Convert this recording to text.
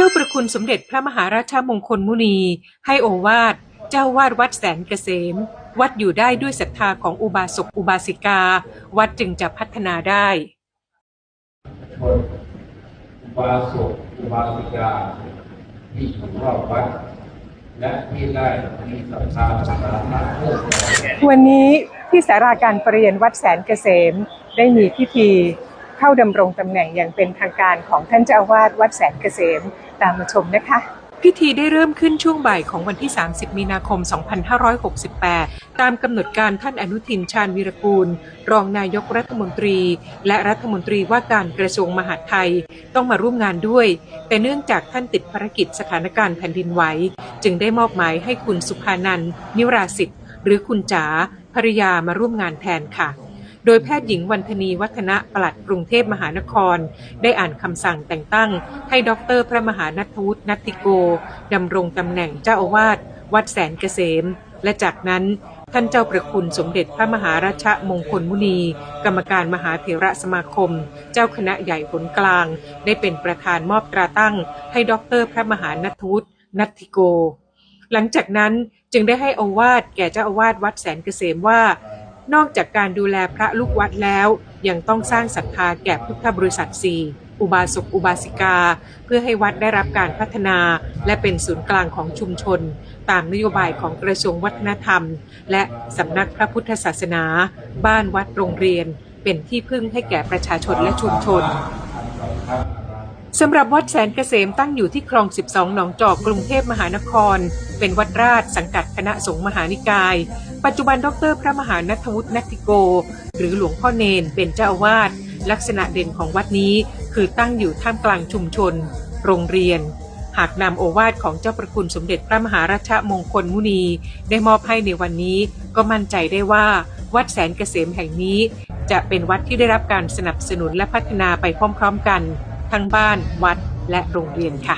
จ้าประคุณสมเด็จพระมหาราชมงคลมุนี ให้โอวาทเจ้าวาดวัดแสนเกษม วัดอยู่ได้ด้วยศรัทธาของอุบาสกอุบาสิกา วัดจึงจะพัฒนาได้ชนอุบาสกอุบาสิกาที่อยู่รอบวัด และที่ได้มีศรัทธาสถานะเพื่อวันนี้ที่สาราการประเรียนวัดแสนเกษมได้มีพิธี เข้าดำรงตำแหน่งอย่างเป็นทางการของท่านเจ้าอาวาสวัดแสนเกษมตามมาชมนะคะ พิธีได้เริ่มขึ้นช่วงบ่ายของวันที่ 30 มีนาคม 2568 ตามกำหนดการท่านอนุทินชาญวีรกูล รองนายกรัฐมนตรี และรัฐมนตรีว่าการกระทรวงมหาดไทย ต้องมาร่วมงานด้วย แต่เนื่องจากท่านติดภารกิจสถานการณ์แผ่นดินไหวจึงได้มอบหมายให้คุณสุภานันท์นิราสิทธิ์หรือคุณจ๋าภรยามาร่วมงานแทนค่ะ โดยแพทย์หญิงวันธนีวัฒนะปลัดกรุงเทพมหานคร ได้อ่านคำสั่งแต่งตั้ง ให้ดอกเตอรพระมหานัทวุฒินัตติโกดำรงตำแหน่งเจ้าอาวาสวัดแสนเกษม และจากนั้นท่านเจ้าประคุณสมเด็จพระมหาราชมงคลมุนี กรรมการมหาเถระสมาคม เจ้าคณะใหญ่หนกลาง ได้เป็นประธานมอบตราตั้ง ให้ดอกเตอรพระมหานัทวุฒินัตติโก หลังจากนั้นจึงได้ให้โอวาทแก่เจ้าอาวาสวัดแสนเกษมว่า นอกจากการดูแลพระลูกวัดแล้ว ยังต้องสร้างศรัทธาแก่พุทธบริษัทสี่อุบาสกอุบาสิกา เพื่อให้วัดได้รับการพัฒนา และเป็นศูนย์กลางของชุมชน ตามนโยบายของกระทรวงวัฒนธรรม และสำนักพระพุทธศาสนา บ้านวัดโรงเรียน เป็นที่พึ่งให้แก่ประชาชนและชุมชนสำหรับวัดแสนเกษมตั้งอยู่ที่คลอง 12 หนองจอกกรุงเทพมหานคร เป็นวัดราชสังกัดคณะสงฆ์มหานิกาย ปัจจุบันดร พระมหานัทวุฒินัติโก หรือหลวงพ่อเนนเป็นเจ้าอาวาสลักษณะเด่นของวัดนี้คือตั้งอยู่ท่ามกลางชุมชน โรงเรียน หากนำโอวาทของเจ้าประคุณสมเด็จพระมหาราชมงคลมุนี ได้มอบให้ในวันนี้ ก็มั่นใจได้ว่า วัดแสนเกษมแห่งนี้ จะเป็นวัดที่ได้รับการสนับสนุนและพัฒนาไปพร้อมๆกัน ทั้งบ้านวัดและโรงเรียนค่ะ